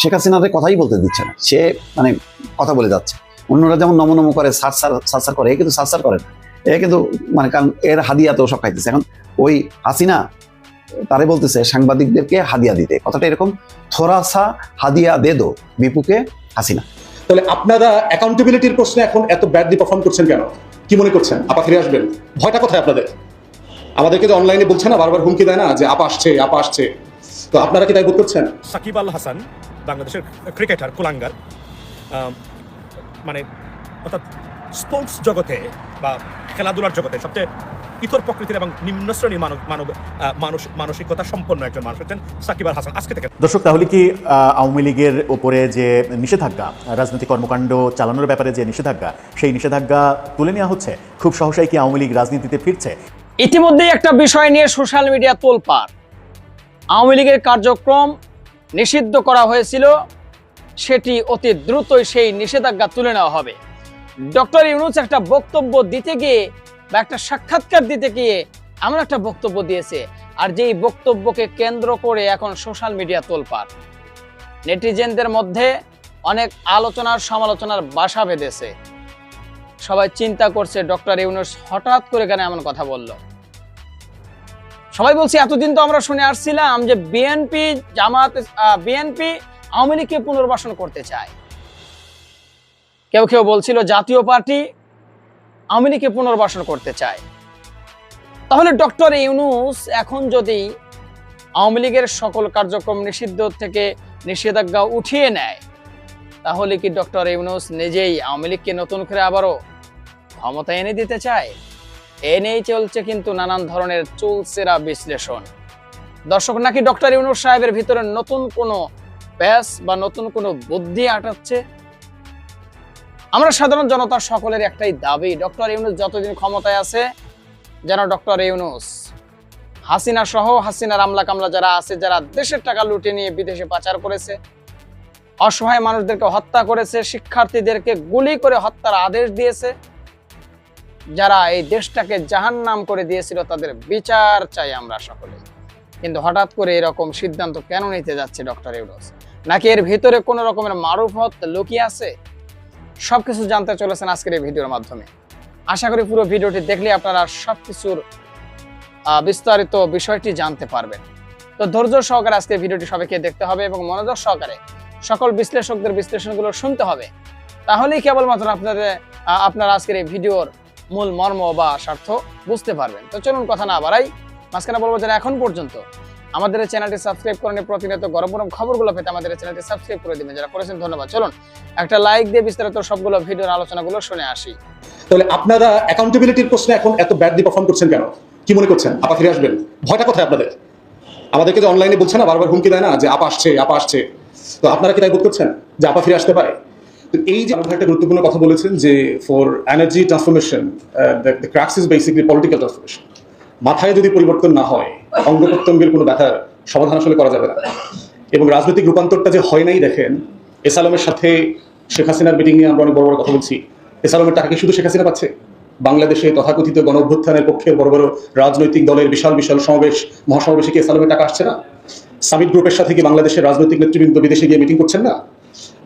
শেখ হাসিনার কথাই বলতে দিচ্ছে না। সে মানে কথা বলে যাচ্ছে। অন্যরা যেমন নম নম করে, সার সার সার সার করে, এ কিন্তু সার সার করে না। এ কিন্তু মানে কারণ এর হাদিয়া তো সব খাইতেছে। এখন ওই হাসিনা তারে বলতেছে, সাংবাদিকদেরকে হাদিয়া দিতে। কথাটা এরকম, থোরাসা হাদিয়া দে দো বিপুকে হাসিনা। তাহলে আপনারা অ্যাকাউন্টেবিলিটির প্রশ্নে এখন এত ব্যাডলি পারফর্ম করছেন কেন? কি মনে করছেন? আপা ফিরে আসবেন। ভয়টা কোথায় আপনাদের? আমাদেরকে যে অনলাইনে বলছে না, বারবার হুমকি দেয় না যে, আপা আসছে আপা আসছে। তো আপনারা কি তাই বোধ করছেন? সাকিব আল হাসান বাংলাদেশের ক্রিকেটার কুলাঙ্গার মানে অর্থাৎ স্পোর্টস জগতে বা খেলাধুলার জগতে সবচেয়ে ইতর প্রকৃতির এবং নিম্ন শ্রেণির মানব মানব মানুষ মানসিকতা সম্পন্ন একজন মানুষ হচ্ছেন সাকিব আল হাসান। আজকে থেকে দর্শক তাহলে কি আওয়ামী লীগের ওপরে যে নিষেধাজ্ঞা রাজনৈতিক কর্মকাণ্ড চালানোর ব্যাপারে যে নিষেধাজ্ঞা সেই নিষেধাজ্ঞা তুলে নেওয়া হচ্ছে? খুব সহসাই কি আওয়ামী লীগ রাজনীতিতে ফিরছে? ইতিমধ্যেই একটা বিষয় নিয়ে সোশ্যাল মিডিয়া তোলপাড়। আওয়ামী লীগের কার্যক্রম নিষিদ্ধ করা হয়েছিল, সেটি অতি দ্রুতই সেই নিষেধাজ্ঞা তুলে নেওয়া হবে। ডক্টর ইউনুস একটা বক্তব্য দিতে গিয়ে বা একটা সাক্ষাৎকার দিতে গিয়ে এমন একটা বক্তব্য দিয়েছে, আর যেই বক্তব্যকে কেন্দ্র করে এখন সোশ্যাল মিডিয়া তোলপাড়। নেটিজেনদের মধ্যে অনেক আলোচনার সমালোচনার বাসা বেঁধেছে। সবাই চিন্তা করছে, ডক্টর ইউনুস হঠাৎ করে কেন এমন কথা বলল? সবাই বলছি, এতদিন তো আমরা শুনে আসছিলাম যে বিএনপি জামাত বিএনপি আওয়ামী লীগকে পুনর্বাসন করতে চায়। কেউ কেউ বলছিল, জাতীয় পার্টি আওয়ামী লীগকে পুনর্বাসন করতে চায়। তাহলে ডক্টর ইউনুস এখন যদি আওয়ামী লীগের সকল কার্যক্রম নিষিদ্ধ থেকে নিষেধাজ্ঞা উঠিয়ে নেয়, তাহলে কি ডক্টর ইউনুস নিজেই আওয়ামী লীগকে নতুন করে আবারও ক্ষমতা এনে দিতে চায়? এ নিয়েই চলছে কিন্তু নানান ধরনের চুলসেরা বিশ্লেষণ। দর্শক, নাকি ডক্টর ইউনুস সাহেবের ভিতরে নতুন কোনো ব্যাস বা নতুন কোনো বুদ্ধি আটাচ্ছে? আমরা সাধারণ জনতার সকলের একটাই দাবি, ডক্টর ইউনুস যতদিন ক্ষমতায় আছে, যেন ডক্টর ইউনুস, হাসিনা সহ হাসিনার আমলা কামলা যারা আছে, যারা দেশের টাকা লুটে নিয়ে বিদেশে পাচার করেছে, অসহায় মানুষদেরকে হত্যা করেছে, শিক্ষার্থীদেরকে গুলি করে হত্যার আদেশ দিয়েছে যারা এই দেশটাকে জাহান্নাম করে দিয়েছিল তাদের বিচার চাই আমরা সকলে। কিন্তু হঠাৎ করে এরকম সিদ্ধান্ত কেন নিতে যাচ্ছে ডক্টর ইউনুস? নাকি এর ভিতরে কোনো রকমের মারুফত লুকিয়ে আছে? সবকিছু জানতে চলেছেন আজকের এই ভিডিওর মাধ্যমে। আশা করি পুরো ভিডিওটি দেখলে আপনারা সবকিছুর আহ, বিস্তারিত বিষয়টি জানতে পারবেন। তো ধৈর্য সহকারে আজকের ভিডিওটি সবাইকে দেখতে হবে এবং মনোযোগ সহকারে সকল বিশ্লেষকদের বিশ্লেষণগুলো শুনতে হবে। তাহলেই কেবলমাত্র আপনাদের আপনারা আজকের এই ভিডিওর মূল মর্ম বা স্বার্থ বুঝতে পারবেন। তো চলুন কথা না বাড়াই, মাঝখানে বলব যারা এখন পর্যন্ত আমাদের চ্যানেলটি সাবস্ক্রাইব করেন প্রতিনিয়ত গরম গরম খবরগুলো পেতে আমাদের চ্যানেলটি সাবস্ক্রাইব করে দিবেন। যারা করেছেন, ধন্যবাদ। চলুন, একটা লাইক দিয়ে বিস্তারিত সবগুলো ভিডিওর আলোচনাগুলো শুনে আসি। তাহলে আপনারা অ্যাকাউন্টেবিলিটির প্রশ্নে এখন এত ব্যাডলি পারফর্ম করছেন কেন? কি মনে করছেন? আপা ফিরে আসবেন। ভয়টা কোথায় আপনাদের? আমাদেরকে যে অনলাইনে বলছে না, বারবার হুমকি দেয় না যে, আপা আসছে আপা আসছে। তো আপনারা কি তাই বোধ করছেন? যে আপা ফিরে আসতে পারে? এই যে আমাদের একটা গুরুত্বপূর্ণ কথা বলেছেন যে for energy transformation the crux is basically political transformation মাথায় যদি পরিবর্তন না হয় অঙ্গ প্রত্যঙ্গের কোনো ব্যথার সমাধান আসলে করা যাবে না। এবং রাজনৈতিক রূপান্তরটা যে হয় নাই দেখেন এসালামের সাথে শেখ হাসিনার মিটিং নিয়ে আমরা অনেক বড় বড় কথা বলছি। এসালামের টাকা কি শুধু শেখ হাসিনা পাচ্ছে? বাংলাদেশে তথাকথিত গণ অভ্যুত্থানের পক্ষে বড় বড় রাজনৈতিক দলের বিশাল বিশাল সমাবেশ, মহাসমাবেশে কি এসালামের টাকা আসছে না? সামিট গ্রুপের সাথে কি বাংলাদেশের রাজনৈতিক নেতৃবৃন্দ বিদেশে গিয়ে মিটিং করছেন না?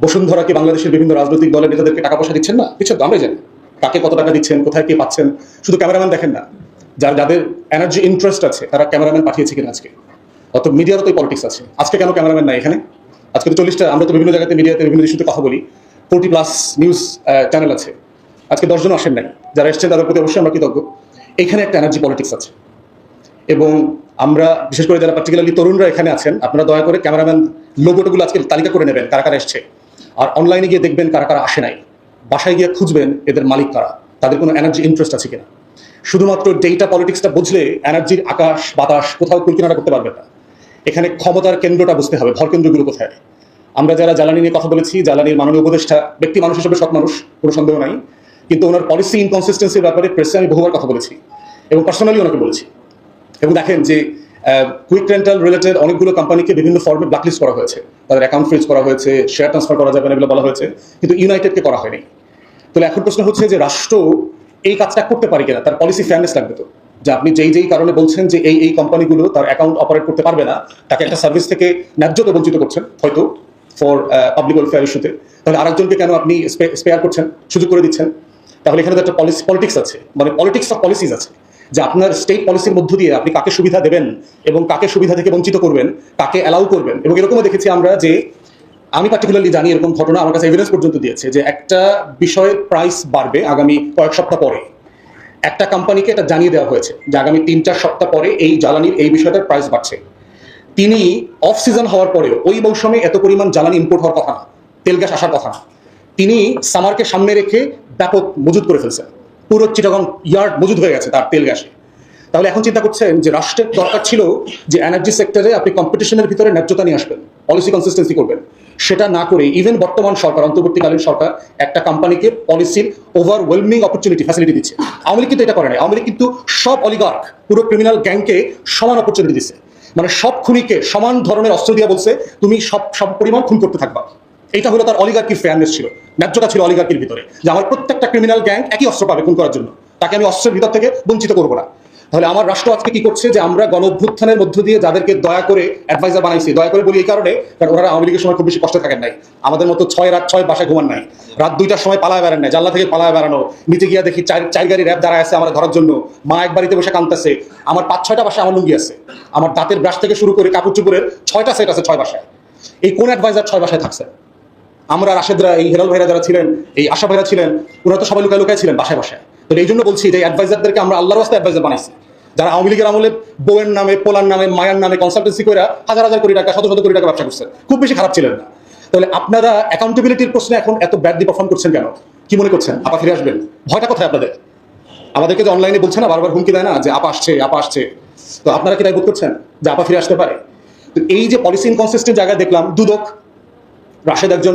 বসুন্ধরা কি বাংলাদেশের বিভিন্ন রাজনৈতিক দলের নেতাদেরকে টাকা পয়সা দিচ্ছেন না? কিছু তো আমরা জানি। কাকে কত টাকা দিচ্ছেন, কোথায় কে পাচ্ছেন? শুধু ক্যামেরাম্যান দেখেন না। যার, যাদের এনার্জি ইন্টারেস্ট আছে, তারা ক্যামেরাম্যান পাঠিয়েছে কিনা আজকে? অত মিডিয়ারও তো পলিটিক্স আছে। আজকে কেন ক্যামেরাম্যান নাই এখানে? আজকে তো চল্লিশটা, আমরা তো বিভিন্ন জায়গাতে মিডিয়াতে বিভিন্ন ইস্যুতে কথা বলি। ফোর্টি প্লাস নিউজ চ্যানেল আছে। আজকে দশজন আসেন নাই। যারা এসছেন তাদের প্রতি অবশ্যই আমরা কৃতজ্ঞ। এখানে একটা এনার্জি পলিটিক্স আছে। এবং আমরা, বিশেষ করে যারা পার্টিকুলারলি তরুণরা এখানে আছেন, আপনারা দয়া করে ক্যামেরাম্যান লোগোটোগুলো আজকে তালিকা করে নেবেন, কারা কারা এসছে। আর অনলাইনে গিয়ে দেখবেন কারা কারা আসে নাই। বাসায় গিয়ে খুঁজবেন এদের মালিক কারা, তাদের কোনো এনার্জি ইন্টারেস্ট আছে কিনা। শুধুমাত্র ডেটা পলিটিক্সটা বুঝলে এনার্জির আকাশ, বাতাস কোথাও কুলকিনাটা করতে পারবেন না। এখানে ক্ষমতার কেন্দ্রটা বুঝতে হবে, ভর কেন্দ্রগুলো কোথায়? আমরা যারা জ্বালানি নিয়ে কথা বলেছি, জ্বালানির মাননীয় উপদেষ্টা, ব্যক্তি মানুষ হিসেবে সৎ মানুষ, কোনো সন্দেহ নাই। কিন্তু ওনার পলিসি ইনকনসিস্টেন্সির ব্যাপারে প্রেসে আমি বহুবার কথা বলেছি এবং পার্সোনালি ওনাকে বলেছি। এবং দেখেন যে কুইক রেন্টাল রিলেটেড অনেকগুলো কোম্পানিকে বিভিন্ন ফর্মে ব্ল্যাকলিস্ট করা হয়েছে। তাদের অ্যাকাউন্ট ফ্রিজ করা হয়েছে শেয়ার ট্রান্সফার করা যাবে না এগুলো বলা হয়েছে, কিন্তু ইউনাইটেডকে করা হয়নি। তাহলে এখন প্রশ্ন হচ্ছে যে রাষ্ট্র এই কাজটা করতে পারে কিনা, তার পলিসি ফেয়ারনেস লাগবে তো। যে আপনি যেই যেই কারণে বলছেন যে এই এই কোম্পানিগুলো তার অ্যাকাউন্ট অপারেট করতে পারবে না, তাকে একটা সার্ভিস থেকে ন্যায্যতা বঞ্চিত করছেন, হয়তো ফর পাবলিক ওয়েলফেয়ার ইস্যুতে তাহলে আরেকজনকে কেন আপনি স্পেয়ার করছেন, সুযোগ করে দিচ্ছেন? তাহলে এখানে তো একটা পলিসি পলিটিক্স আছে মানে পলিটিক্স অফ পলিসিস আছে। যে আপনার স্টেট পলিসির মধ্য দিয়ে আপনি কাকে সুবিধা দেবেন এবং কাকে সুবিধা থেকে বঞ্চিত করবেন, কাকে অ্যালাউ করবেন এবং এরকমও দেখেছি আমরা যে আমি পার্টিকুলারলি জানি এরকম ঘটনা আমার কাছে এভিডেন্স পর্যন্ত দিয়েছে যে একটা বিষয়ের প্রাইস বাড়বে আগামী কয়েক সপ্তাহ পরে। একটা কোম্পানিকে এটা জানিয়ে দেওয়া হয়েছে যে আগামী তিন চার সপ্তাহ পরে এই জ্বালানির, এই বিষয়টার প্রাইস বাড়ছে। তিনি অফ সিজন হওয়ার পরেও ওই মৌসুমে এত পরিমাণ জ্বালানি ইম্পোর্ট হওয়ার কথা না, তেল গ্যাস আসার কথা না। তিনি সামারকে সামনে রেখে ব্যাপক মজুদ করে ফেলছেন। পুরো চিটাগং ইয়ার্ড মজুদ হয়ে গেছে তার তেল গ্যাসে। তাহলে এখন চিন্তা করছেন যে রাষ্ট্রের দরকার ছিল যে এনার্জি সেক্টরে আপনি কম্পিটিশনের ভিতরে ন্যায্যতা নিয়ে আসবেন পলিসি কনসিস্টেন্সি করবেন। সেটা না করে ইভেন বর্তমান সরকার, অন্তর্বর্তীকালীন সরকার একটা কোম্পানিকে পলিসির ওভারওয়েলমিং অপরচুনিটি ফ্যাসিলিটি দিচ্ছে। আওয়ামী কিন্তু এটা করে না আওয়ামী কিন্তু সব অলিগার্ক পুরো ক্রিমিনাল গ্যাংকে সমান অপরচুনিটি দিচ্ছে মানে সব খুনিকে সমান ধরনের অস্ত্র দিয়ে বলছে, তুমি সব সব পরিমাণ খুন করতে থাকবা। এটা হলো তার অলিগার্কির ফেয়ারনেস ছিল। ন্যায্যতা ছিল অলিগার্কির ভিতরে। যে আমার প্রত্যেকটা ক্রিমিনাল গ্যাং একই অস্ত্র পাবে খুন করার জন্য। তাকে আমি অস্ত্রের ভিতর থেকে বঞ্চিত করব না। তাহলে আমার রাষ্ট্র আজকে কি করছে যে আমরা গণ অভ্যুত্থানের মধ্য দিয়ে যাদেরকে দয়া করে অ্যাডভাইজার বানাইছি, দয়া করে বলি এই কারণে, কারণ ওনারা আওয়ামী লীগের সময় খুব বেশি কষ্ট থাকেন নাই। আমাদের মতো ছয় রাত ছয় বাসায় ঘুমান নাই। রাত দুইটার সময় পালায় বেড়ান নাই। জানলা থেকে পালায় বেড়ানো। নিচে গিয়া দেখি চার চার গাড়ি র্যাব দাঁড়ায় আছে আমার ধরার জন্য। মা এক বাড়িতে বসে কাঁদতেছে। আমার পাঁচ ছয়টা বাসায় আমার লুঙ্গি আছে। আমার দাঁতের ব্রাশ থেকে শুরু করে কাপড় চুপুরের ছয়টা সেট আছে ছয় বাসায়। এই কোন অ্যাডভাইজার ছয় বাসায় থাকছে? আমরা রাশেদরা, এই হেরাল ভাইরা যারা ছিলেন, এই আশা ভাইরা ছিলেন ওরা তো সবাই লুকায় লুকায় ছিলেন বাসায় বাসায়। তো এই জন্য বলছি যে অ্যাডভাইজারদেরকে আমরা আল্লাহর রাস্তায় অ্যাডভাইজার বানাইছি। যারা আওয়ামী লীগের আমলে বউয়ের নামে, পোলার নামে, মায়ের নামে কনসালটেন্সি করে হাজার হাজার কোটি টাকা, শত শত কোটি টাকা ব্যবসা করছেন খুব বেশি খারাপ ছিলেন না। তাহলে আপনারা অ্যাকাউন্টেবিলিটির প্রশ্নে এখন এত ব্যাডলি পারফর্ম করছেন কেন? কি মনে করছেন? আপা ফিরে আসবেন। ভয়টা কোথায় আপনাদের? আমাদেরকে যে অনলাইনে বলছে না, বারবার হুমকি দেয় না যে আপা আসছে আপা আসছে। তো আপনারা কি তাই বোধ করছেন? যে আপা ফিরে আসতে পারে। তো এই যে পলিসি ইনকনসিস্টেন্ট জায়গায় দেখলাম, দুদক রাশেদ একজন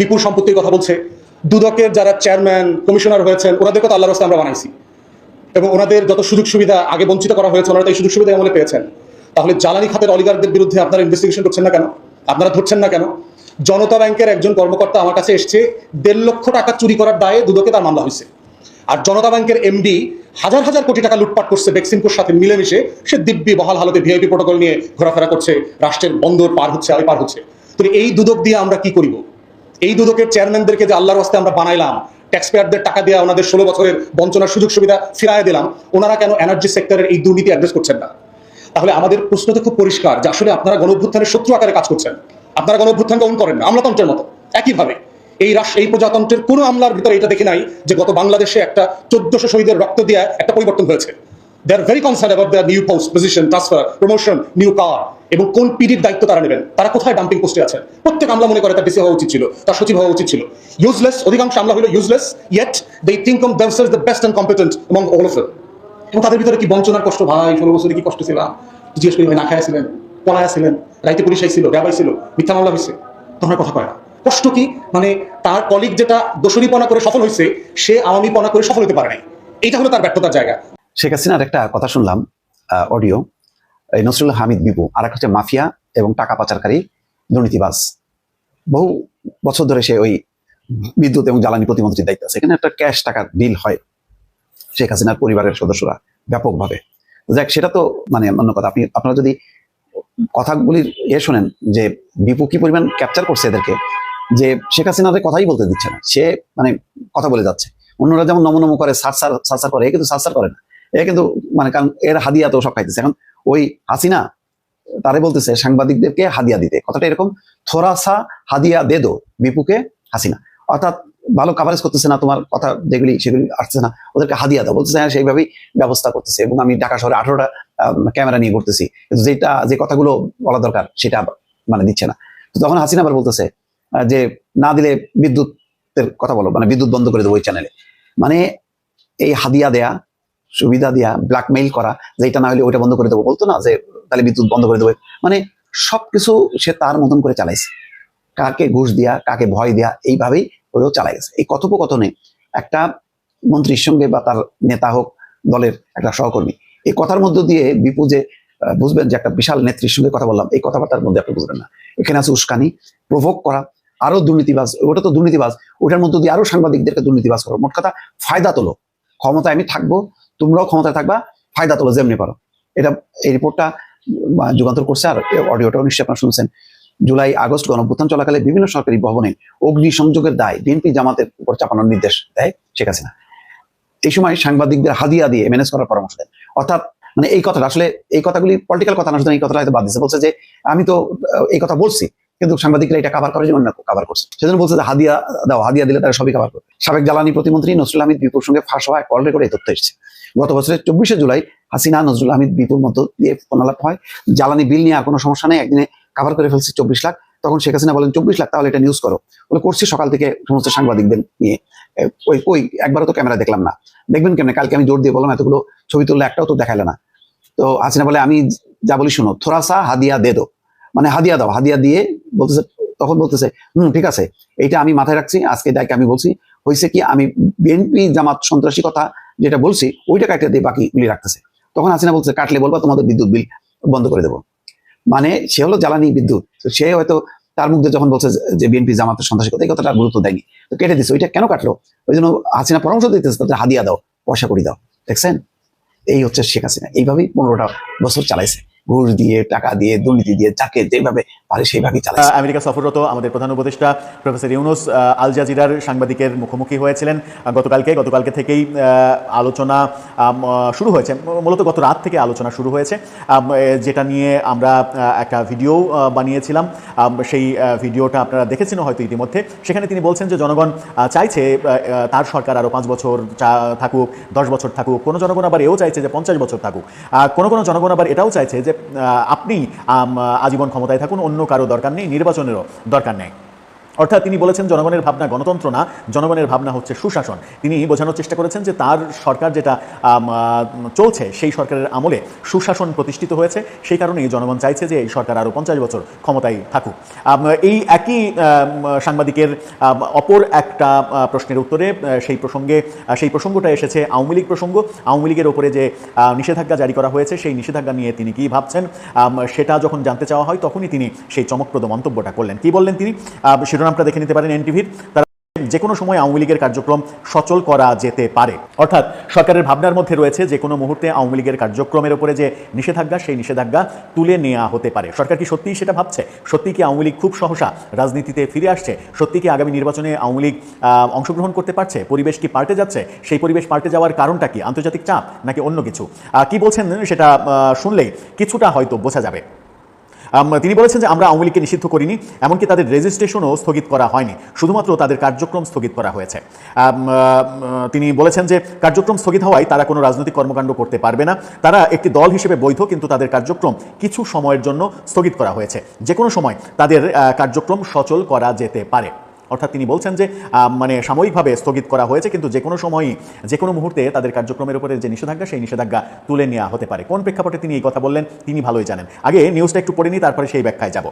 বিপুল সম্পত্তির কথা বলছে। দুদকের যারা চেয়ারম্যান কমিশনার হয়েছেন ওনাদেরকে তো আল্লাহর রাস্তায় আমরা বানাইছি। এবং ওনাদের যত সুযোগ সুবিধা আগে বঞ্চিত করা হয়েছে, ওনারা এই সুযোগ সুবিধা আমলে পেয়েছেন। তাহলে জ্বালানি খাতের অলিগারদের বিরুদ্ধে আপনারা ইনভেস্টিগেশন করছেন না কেন? আপনারা ধরছেন না কেন? জনতা ব্যাংকের একজন কর্মকর্তা আমার কাছে এসছে, দেড় লক্ষ টাকা চুরি করার দায়ে দুদকে তার মামলা হয়েছে। আর জনতা ব্যাংকের এমডি হাজার হাজার কোটি টাকা লুটপাট করছে বেক্সিমকোর সাথে মিলেমিশে। সে দিব্যি বহাল হালতে ভিআইপি প্রোটোকল নিয়ে ঘোরাফেরা করছে, রাষ্ট্রের বন্দর পার হচ্ছে ওই পার হচ্ছে। তো এই দুদক দিয়ে আমরা কি করিব? এই দুদকের চেয়ারম্যানদেরকে যে আল্লাহর রাস্তায় আমরা বানাইলাম ট্যাক্স পেয়ারদের টাকা দিয়ে ওনাদের ষোলো বছরের বঞ্চনার সুযোগ সুবিধা ফিরাই দিলাম, ওনারা কেন এনার্জি সেক্টরের এই দুর্নীতি অ্যাড্রেস করছেন না? তাহলে আমাদের প্রশ্ন তো খুব পরিষ্কার, যে আসলে আপনারা গণঅভ্যুত্থানের শত্রু আকারে কাজ করছেন। আপনারা গণঅভ্যুত্থানকে অন করেন না, আমলাতন্ত্রের মতো। একইভাবে, এই রাষ্ট্র এই প্রজাতন্ত্রের কোনো আমলার ভিতরে এটা দেখি নাই যে গত বাংলাদেশে একটা চোদ্দশো শহীদের রক্ত দিয়ে একটা পরিবর্তন হয়েছে। They are very concern about their new post position transfer promotion new car এবং কোন পিডির দায়িত্ব তারা নেবেন? তারা কোথায় ডাম্পিং পোস্টে আছেন প্রত্যেক আমলা মনে করে তার ডিসি হওয়া উচিত ছিল, তার সচিব হওয়া উচিত ছিল। ইউজলেস অধিকাংশ আমলা হলো useless yet they think of themselves the best and competent এবং অল অফ এবং তাদের ভিতরে কি বঞ্চনার কষ্ট? ভাই, ষোলো বছরে কি কষ্ট ছিলাম? জিজ্ঞেস করি, ভাই, না খাইছিলেন পলায় ছিলেন রাইতে পুলিশ আইছিল, গ্যাব আইছিল, মিথ্যা মামলা হয়েছে তোমরা কথা কয় না। কষ্ট কি? মানে তার কলিগ যেটা দোষরীপনা করে সফল হয়েছে সে আওয়ামীপনা করে সফল হতে পারে নাই। এটা হলো তার ব্যর্থতার জায়গা। শেখ হাসিনার একটা কথা শুনলাম অডিও এই নসরুল হামিদ বিপু আর একটা হচ্ছে মাফিয়া এবং টাকা পাচারকারী দুর্নীতিবাজ। বহু বছর ধরে সে ওই বিদ্যুৎ এবং জ্বালানি প্রতিমন্ত্রীর দায়িত্ব আছে। এখানে একটা ক্যাশ টাকার ডিল হয় শেখ হাসিনার পরিবারের সদস্যরা ব্যাপকভাবে। যাক, সেটা তো মানে অন্য কথা। আপনি আপনারা যদি কথাগুলির ইয়ে শোনেন যে বিপু কি পরিমাণ ক্যাপচার করছে এদেরকে, যে শেখ হাসিনার কথাই বলতে দিচ্ছে না। সে মানে কথা বলে যাচ্ছে। অন্যরা যেমন নমনম করে, সার সার সার করে, এ কিন্তু সার করে না। এ কিন্তু মানে কারণ এর হাদিয়া তো সব খাইতেছে। এখন ওই হাসিনা, তারে বলতেছে সাংবাদিকদেরকে হাদিয়া দিতে। কথাটা এরকম থোরাসা হাদিয়া দে দো বিপুকে হাসিনা। অর্থাৎ ভালো কাভারেজ করতেছে না তোমার কথা, যেগুলি সেগুলি আসছে না, ওদেরকে হাদিয়া দাও। বলতেছে হ্যাঁ সেইভাবেই ব্যবস্থা করতেছে এবং আমি ঢাকা শহরে আঠারোটা ক্যামেরা নিয়ে ঘুরতেছি। কিন্তু যেটা, যে কথাগুলো বলা দরকার, সেটা মানে দিচ্ছে না। তো তখন হাসিনা আবার বলতেছে যে না দিলে বিদ্যুতের কথা বলো মানে বিদ্যুৎ বন্ধ করে দেবো ওই চ্যানেলে মানে এই হাদিয়া দেয়া সুবিধা দিয়া ব্ল্যাকমেইল করা, যে এটা না হলে ওইটা বন্ধ করে দেবো। বলতো না যে, তাহলে বিদ্যুৎ বন্ধ করে দেবো। মানে সবকিছু সে তার মতন করে চালাইছে। কাকে ঘুষ দিয়া, কাকে ভয় দিয়া, এইভাবেই ওরেও চালাই গেছে। এই কথোপকথনে একটা মন্ত্রীর সঙ্গে বা তার নেতা হোক, দলের একটা সহকর্মী, এই কথার মধ্য দিয়ে বিপু যে বুঝবেন যে একটা বিশাল নেত্রীর সঙ্গে কথা বললাম, এই কথাবার্তার মধ্যে আপনি বুঝবেন না। এখানে আছে উস্কানি, প্রভোগ করা, আরও দুর্নীতিবাজ, ওটা তো দুর্নীতিবাজ, ওটার মধ্য দিয়ে আরও সাংবাদিকদেরকে দুর্নীতিবাজ করো। মোট কথা, ফায়দা তোলো। ক্ষমতায় আমি থাকব তোমরাও ক্ষমতায় থাকবা, ফায়দা তোলো, যেমনি পারো। এটা, এই রিপোর্টটা যুগান্তর করছে আর অডিওটাও নিশ্চয়ই আপনারা শুনছেন। জুলাই, আগস্ট গণঅভ্যুত্থান চলাকালে বিভিন্ন সরকারি ভবনে অগ্নি সংযোগের দায় বিএনপি জামাতের উপর চাপানোর নির্দেশ দেয় শেখ হাসিনা। এই সময় সাংবাদিকদের হাদিয়া দিয়ে ম্যানেজ করার পরামর্শ দেন। অর্থাৎ মানে এই কথাটা, আসলে এই কথাগুলি পলিটিক্যাল কথা না এই কথাটা হয়তো বাদ দিচ্ছে বলছে যে, আমি তো এই কথা বলছি। কিন্তু সাংবাদিকরা এটা কাভার করার জন্য কাভার করছে। সেজন্য বলছে যে হাদিয়া দাও, হাদিয়া দিলে তারা সবই কাভার করবে। সাবেক জ্বালানি প্রতিমন্ত্রী নজরুল আহমেদ বিপুর সঙ্গে ফাঁস হওয়া কল রেকর্ডে এই তথ্য এসেছে। গত বছরের চব্বিশে জুলাই হাসিনা, নজরুল আহমেদ বিপুর মধ্য দিয়ে ফোনালাপ হয়। জ্বালানি বিল নিয়ে আর কোনো সমস্যা নেই, একদিনে কাভার করে ফেলছি চব্বিশ লাখ। তখন শেখ হাসিনা বলেন, চব্বিশ লাখ, তাহলে এটা নিউজ করো। বলে, করছি সকাল থেকে সমস্ত সাংবাদিকদের নিয়ে। ওই ওই, একবারও তো ক্যামেরা দেখলাম না। দেখবেন কেমন? কালকে আমি জোর দিয়ে বললাম, এতগুলো ছবি তুললে একটাও তো দেখালে না। তো হাসিনা বলে, আমি যা বলি শুনো থোড়াসা হাদিয়া দে দো। মানে হাদিয়া দাও, হাদিয়া দিয়ে বলতেছে, তখন বলতেছে, হুম, ঠিক আছে, এইটা আমি মাথায় রাখছি, আজকে ডাইকে আমি বলছি, হয়েছে কি, আমি বিএনপি জামাত সন্ত্রাসী কথা যেটা বলছি, ওইটা কাটতে দিয়ে বাকিগুলি রাখতেছে। তখন হাসিনা বলছে কাটলে বলবা, তোমাদের বিদ্যুৎ বিল বন্ধ করে দেবো। মানে সে হলো জ্বালানি বিদ্যুৎ। সে হয়তো তার মুখ যখন বলছে যে বিএনপি জামাতের সন্ত্রাসী কথা, এই কথাটা গুরুত্ব দেয়নি। তো কেটে দিচ্ছে ওইটা কেন কাটলো? ওই জন্য হাসিনা পরামর্শ দিতেছে, তাদের হাদিয়া দাও, পয়সা করি দাও। দেখছেন? এই হচ্ছে শেখ হাসিনা। এইভাবেই পনেরোটা বছর চালাইছে। ঘুষ দিয়ে টাকা দিয়ে দুর্নীতি দিয়ে যাকে যেভাবে পারে সেইভাবেই আহ, আমেরিকা সফররত আমাদের প্রধান উপদেষ্টা প্রফেসর ইউনুস আল জাজিরার সাংবাদিকের মুখোমুখি হয়েছিলেন। গতকালকে গতকালকে থেকেই আলোচনা শুরু হয়েছে। মূলত গত রাত থেকে আলোচনা শুরু হয়েছে। যেটা নিয়ে আমরা একটা ভিডিও বানিয়েছিলাম। সেই ভিডিওটা আপনারা দেখেছেন হয়তো ইতিমধ্যে। সেখানে তিনি বলছেন যে জনগণ চাইছে তার সরকার আরও পাঁচ বছর থাকুক দশ বছর থাকুক। কোনো জনগণ আবার এও চাইছে যে পঞ্চাশ বছর থাকুক। কোনো কোনো জনগণ আবার এটাও চাইছে যে আপনি আজীবন ক্ষমতায় থাকুন অন্য কারও দরকার নেই নির্বাচনেরও দরকার নেই। অর্থাৎ তিনি বলেছেন, জনগণের ভাবনা গণতন্ত্র না, জনগণের ভাবনা হচ্ছে সুশাসন। তিনি বোঝানোর চেষ্টা করেছেন যে তার সরকার যেটা চলছে, সেই সরকারের আমলে সুশাসন প্রতিষ্ঠিত হয়েছে। সেই কারণেই জনগণ চাইছে যে এই সরকার আরও পঞ্চাশ বছর ক্ষমতায় থাকুক। এই একই সাংবাদিকের অপর একটা প্রশ্নের উত্তরে সেই প্রসঙ্গে সেই প্রসঙ্গটা এসেছে আওয়ামী লীগ প্রসঙ্গ। আওয়ামী লীগের ওপরে যে নিষেধাজ্ঞা জারি করা হয়েছে, সেই নিষেধাজ্ঞা নিয়ে তিনি কি ভাবছেন? সেটা যখন জানতে চাওয়া হয়, তখনই তিনি সেই চমকপ্রদ মন্তব্যটা করলেন। কি বললেন তিনি? আহ, শিরোনামটা দেখে নিতে পারেন এনটিভির। যে কোনো সময় আওয়ামী লীগের কার্যক্রম সচল করা যেতে পারে। অর্থাৎ সরকারের ভাবনার মধ্যে রয়েছে যে কোনো মুহূর্তে আওয়ামী লীগের কার্যক্রমের উপরে যে নিষেধাজ্ঞা সেই নিষেধাজ্ঞা তুলে নেওয়া হতে পারে। সরকার কি সত্যিই সেটা ভাবছে? সত্যি কি আওয়ামী লীগ খুব সহসা রাজনীতিতে ফিরে আসছে? সত্যি কি আগামী নির্বাচনে আওয়ামী লীগ অংশগ্রহণ করতে পারছে? পরিবেশ কি পাল্টে যাচ্ছে? সেই পরিবেশ পাল্টে যাওয়ার কারণটা কি? আন্তর্জাতিক চাপ নাকি অন্য কিছু? কি বলছেন সেটা শুনলেই কিছুটা হয়তো বোঝা যাবে। তিনি বলেছেন যে আমরা আওয়ামী লীগকে নিষিদ্ধ করিনি, এমনকি তাদের রেজিস্ট্রেশনও স্থগিত করা হয়নি। শুধুমাত্র তাদের কার্যক্রম স্থগিত করা হয়েছে। তিনি বলেছেন যে কার্যক্রম স্থগিত হওয়ায় তারা কোনো রাজনৈতিক কর্মকাণ্ড করতে পারবে না। তারা একটি দল হিসেবে বৈধ, কিন্তু তাদের কার্যক্রম কিছু সময়ের জন্য স্থগিত করা হয়েছে। যে কোনো সময় তাদের কার্যক্রম সচল করা যেতে পারে। অর্থাৎ তিনি বলছেন যে মানে সাময়িকভাবে স্থগিত করা হয়েছে, কিন্তু যে কোনো সময়ই, যে কোনো মুহূর্তে তাদের কার্যক্রমের উপরে যে নিষেধাজ্ঞা, সেই নিষেধাজ্ঞা তুলে নেওয়া হতে পারে। কোন প্রেক্ষাপটে তিনি এই কথা বললেন, তিনি ভালোই জানেন। আগে নিউজটা একটু পড়ে নিই, তারপরে সেই ব্যাখ্যায় যাব।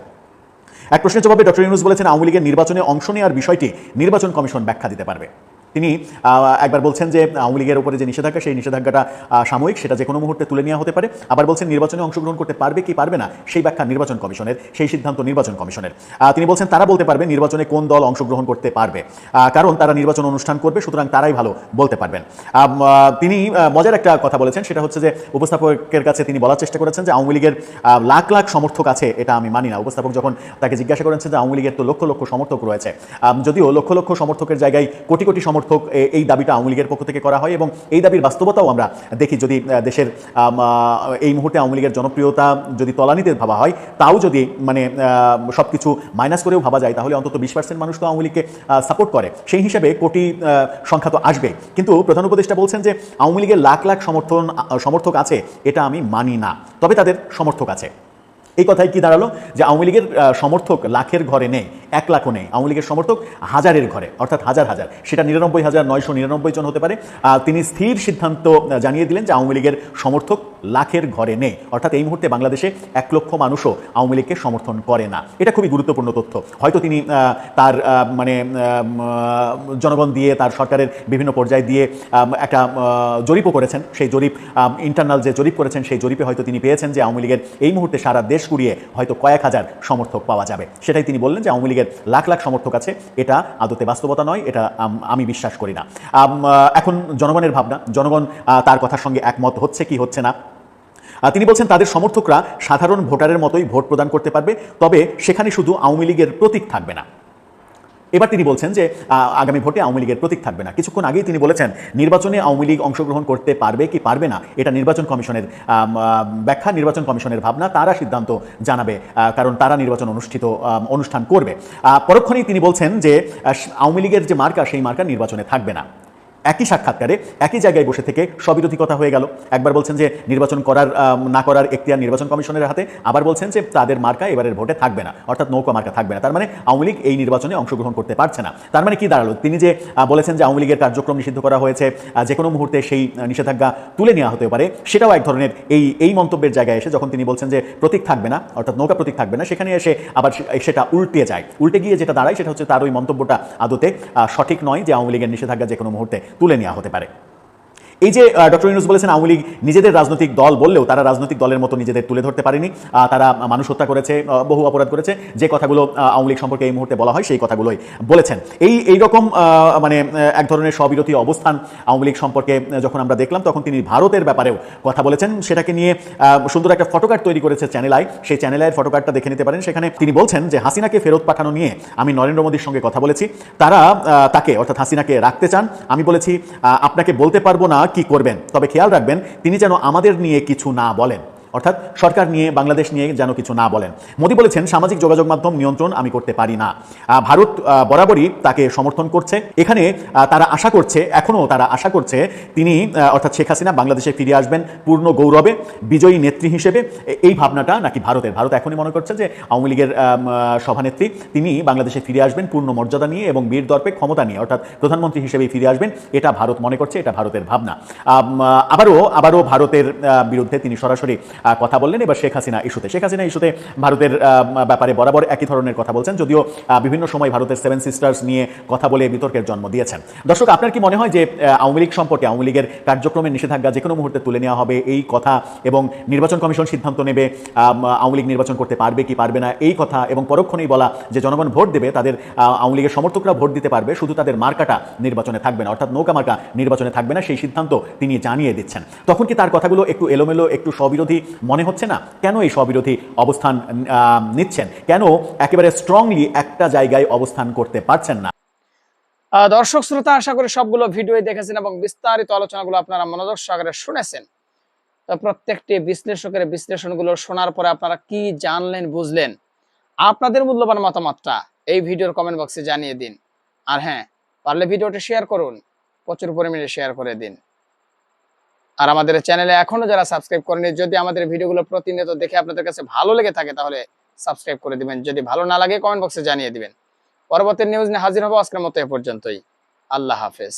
এক প্রশ্নের জবাবে ডক্টর ইউনুস বলেছেন, আওয়ামী লীগের নির্বাচনে অংশ নেওয়ার বিষয়টি নির্বাচন কমিশন ব্যাখ্যা দিতে পারবে। তিনি একবার বলছেন যে, আওয়ামী লীগের উপরে যে নিষেধাজ্ঞা, সেই নিষেধাজ্ঞাটা সাময়িক, সেটা যে কোনো মুহূর্তে তুলে নেওয়া হতে পারে। আবার বলছেন, নির্বাচনে অংশগ্রহণ করতে পারবে কি পারবে না, সেই ব্যাখ্যা নির্বাচন কমিশনের, সেই সিদ্ধান্ত নির্বাচন কমিশনের। তিনি বলছেন, তারা বলতে পারবে নির্বাচনে কোন দল অংশগ্রহণ করতে পারবে। কারণ তারা নির্বাচন অনুষ্ঠান করবে, সুতরাং তারাই ভালো বলতে পারবেন। তিনি মজার একটা কথা বলেছেন, সেটা হচ্ছে যে, উপস্থাপকের কাছে তিনি বলার চেষ্টা করেছেন যে, আওয়ামী লীগের লাখ লাখ সমর্থক আছে, এটা আমি মানি না। উপস্থাপক যখন তাকে জিজ্ঞাসা করেছেন যে, আওয়ামী লীগের তো লক্ষ লক্ষ সমর্থক রয়েছে যদিও লক্ষ লক্ষ সমর্থকের জায়গায় কোটি কোটি সমর্থক এ- এই দাবিটা আওয়ামী লীগের পক্ষ থেকে করা হয় এবং এই দাবির বাস্তবতাও আমরা দেখি যদি দেশের এই মুহূর্তে আওয়ামী লীগের জনপ্রিয়তা যদি তলানিতে ভাবা হয়, তাও যদি মানে সব কিছু মাইনাস করেও ভাবা যায়, তাহলে অন্তত বিশ পার্সেন্ট মানুষ তো আওয়ামী লীগকে সাপোর্ট করে। সেই হিসেবে কোটি সংখ্যা তো আসবে কিন্তু প্রধান উপদেষ্টা বলছেন যে, আওয়ামী লীগের লাখ লাখ সমর্থন সমর্থক আছে, এটা আমি মানি না। তবে তাদের সমর্থক আছে। এই কথায় কি দাঁড়াল? যে আওয়ামী লীগের সমর্থক লাখের ঘরে নেই, এক লাখও নেই। আওয়ামী লীগের সমর্থক হাজারের ঘরে, অর্থাৎ হাজার হাজার। সেটা নিরানব্বই হাজার নয়শো নিরানব্বই জন হতে পারে। তিনি স্থির সিদ্ধান্ত জানিয়ে দিলেন যে আওয়ামী লীগের সমর্থক লাখের ঘরে নেই। অর্থাৎ এই মুহূর্তে বাংলাদেশে এক লক্ষ মানুষও আওয়ামী লীগকে সমর্থন করে না। এটা খুবই গুরুত্বপূর্ণ তথ্য। হয়তো তিনি তার মানে জনগণ দিয়ে, তার সরকারের বিভিন্ন পর্যায়ে দিয়ে একটা জরিপও করেছেন। সেই জরিপ ইন্টারনাল যে জরিপ করেছেন, সেই জরিপে হয়তো তিনি পেয়েছেন যে আওয়ামী লীগের এই মুহূর্তে সারা দেশ কুড়িয়ে হয়তো কয়েক হাজার সমর্থক পাওয়া যাবে। সেটাই তিনি বললেন যে আওয়ামী লীগের লাখ লাখ সমর্থক আছে। এটা আদতে বাস্তবতা নয়, এটা আমি বিশ্বাস করি না। এখন জনগণের ভাবনা। জনগণ তার কথার সঙ্গে একমত হচ্ছে কি হচ্ছে না। আহ, তিনি বলছেন তাদের সমর্থকরা সাধারণ ভোটারের মতোই ভোট প্রদান করতে পারবে তবে সেখানে শুধু আওয়ামী লীগের প্রতীক থাকবে না। এবার তিনি বলছেন যে আগামী ভোটে আওয়ামী লীগের প্রতীক থাকবে না। কিছুক্ষণ আগেই তিনি বলেছেন নির্বাচনে আওয়ামী লীগ অংশগ্রহণ করতে পারবে কি পারবে না এটা নির্বাচন কমিশনের ব্যাখ্যা নির্বাচন কমিশনের ভাবনা তারা সিদ্ধান্ত জানাবে কারণ তারা নির্বাচন অনুষ্ঠিত অনুষ্ঠান করবে। পরক্ষণেই তিনি বলছেন যে আওয়ামী লীগের যে মার্কা সেই মার্কা নির্বাচনে থাকবে না। একই সাক্ষাৎকারে, একই জায়গায় বসে থেকে সবিরোধী কথা হয়ে গেল। একবার বলছেন যে নির্বাচন করার না করার এখতিয়ার নির্বাচন কমিশনের হাতে। আবার বলছেন যে তাদের মার্কা এবারের ভোটে থাকবে না। অর্থাৎ নৌকা মার্কা থাকবে না। তার মানে আওয়ামী লীগ এই নির্বাচনে অংশগ্রহণ করতে পারছে না। তার মানে কি দাঁড়াল? তিনি যে বলেছেন যে আওয়ামী লীগের কার্যক্রম নিষিদ্ধ করা হয়েছে যে কোনো মুহূর্তে সেই নিষেধাজ্ঞা তুলে নেওয়া হতে পারে, সেটাও এক ধরনের এই এই মন্তব্যের জায়গায় এসে যখন তিনি বলছেন যে প্রতীক থাকবে না, অর্থাৎ নৌকা প্রতীক থাকবে না, সেখানে এসে আবার সেটা উল্টে যায়। উল্টে গিয়ে যেটা দাঁড়ায়, সেটা হচ্ছে তার ওই মন্তব্যটা আদতে সঠিক নয় যে আওয়ামী লীগের নিষেধাজ্ঞা যে কোনো মুহূর্তে তুলে নেওয়া হতে পারে এই যে ডক্টর ইউনুস বলেছেন আওয়ামী লীগ নিজেদের রাজনৈতিক দল বললেও তারা রাজনৈতিক দলের মতো নিজেদের তুলে ধরতে পারেনি। তারা মানুষ হত্যা করেছে বহু অপরাধ করেছে। যে কথাগুলো আওয়ামী লীগ সম্পর্কে এই মুহূর্তে বলা হয় সেই কথাগুলোই বলেছেন। এই এই রকম মানে এক ধরনের স্ববিরোধী অবস্থান আওয়ামী লীগ সম্পর্কে যখন আমরা দেখলাম, তখন তিনি ভারতের ব্যাপারেও কথা বলেছেন। সেটাকে নিয়ে সুন্দর একটা ফটোকার্ড তৈরি করেছে চ্যানেল আই সেই চ্যানেল আইয়ের ফটোকার্ডটা দেখে নিতে পারেন। সেখানে তিনি বলছেন যে, হাসিনাকে ফেরত পাঠানো নিয়ে আমি নরেন্দ্র মোদীর সঙ্গে কথা বলেছি। তারা তাকে, অর্থাৎ হাসিনাকে রাখতে চান। আমি বলেছি আপনাকে বলতে পারব না কি করবেন? তবে খেয়াল রাখবেন তিনি যেন আমাদের নিয়ে কিছু না বলেন। অর্থাৎ সরকার নিয়ে, বাংলাদেশ নিয়ে যেন কিছু না বলেন। মোদী বলেছেন, সামাজিক যোগাযোগ মাধ্যম নিয়ন্ত্রণ আমি করতে পারি না। ভারত বরাবরই তাকে সমর্থন করছে। এখানে তারা আশা করছে, এখনও তারা আশা করছে, তিনি অর্থাৎ শেখ হাসিনা বাংলাদেশে ফিরে আসবেন পূর্ণ গৌরবে, বিজয়ী নেত্রী হিসেবে। এই ভাবনাটা নাকি ভারতের। ভারত এখনই মনে করছে যে, আওয়ামী লীগের সভানেত্রী, তিনি বাংলাদেশে ফিরে আসবেন পূর্ণ মর্যাদা নিয়ে এবং বীর দর্পে ক্ষমতা নিয়ে, অর্থাৎ প্রধানমন্ত্রী হিসেবেই ফিরে আসবেন। এটা ভারত মনে করছে, এটা ভারতের ভাবনা। আবারও আবারও ভারতের বিরুদ্ধে তিনি সরাসরি কথা বললেন এবার শেখ হাসিনা ইস্যুতে। শেখ হাসিনা ইস্যুতে ভারতের ব্যাপারে বরাবর একই ধরনের কথা বলছেন, যদিও বিভিন্ন সময় ভারতের সেভেন সিস্টার্স নিয়ে কথা বলে বিতর্কের জন্ম দিয়েছেন। দর্শক, আপনার কি মনে হয় যে আওয়ামী লীগ সম্পর্কে আওয়ামী লীগের কার্যক্রমের নিষেধাজ্ঞা যে কোনো মুহূর্তে তুলে নেওয়া হবে এই কথা এবং নির্বাচন কমিশন সিদ্ধান্ত নেবে আওয়ামী লীগ নির্বাচন করতে পারবে কি পারবে না এই কথা এবং পরক্ষণেই বলা যে জনগণ ভোট দেবে, তাদের আওয়ামী লীগের সমর্থকরা ভোট দিতে পারবে, শুধু তাদের মার্কাটা নির্বাচনে থাকবে না, অর্থাৎ নৌকা মার্কা নির্বাচনে থাকবে না, সেই সিদ্ধান্ত তিনি জানিয়ে দিচ্ছেন। তখন কি তার কথাগুলো একটু এলোমেলো, একটু স্ববিরোধী মনে হচ্ছে না? কেন এই স্ববিরোধী অবস্থান নিচ্ছেন? কেন একেবারে স্ট্রংলি একটা জায়গায় অবস্থান করতে পারছেন না? দর্শক, শ্রোতা, আশা করি সবগুলো ভিডিওই দেখেছেন এবং বিস্তারিত আলোচনাগুলো আপনারা মনোযোগ সহকারে শুনেছেন। প্রত্যেকটি বিশ্লেষকের বিশ্লেষণগুলো শোনার পরে আপনারা কি জানলেন, বুঝলেন? আপনাদের মূল্যবান মতামতটা এই ভিডিওর কমেন্ট বক্সে জানিয়ে দিন। আর হ্যাঁ পারলে ভিডিওটি শেয়ার করুন, প্রচুর পরিমাণে শেয়ার করে দিন। আর আমাদের চ্যানেলে এখনও যারা সাবস্ক্রাইব করেনি, যদি আমাদের ভিডিওগুলো প্রতিনিয়ত দেখে আপনাদের কাছে ভালো লেগে থাকে, তাহলে সাবস্ক্রাইব করে দিবেন। যদি ভালো না লাগে কমেন্ট বক্সে জানিয়ে দিবেন। পরবর্তী নিউজ নিয়ে হাজির হব আজকের মতো এ পর্যন্তই। আল্লাহ হাফেজ।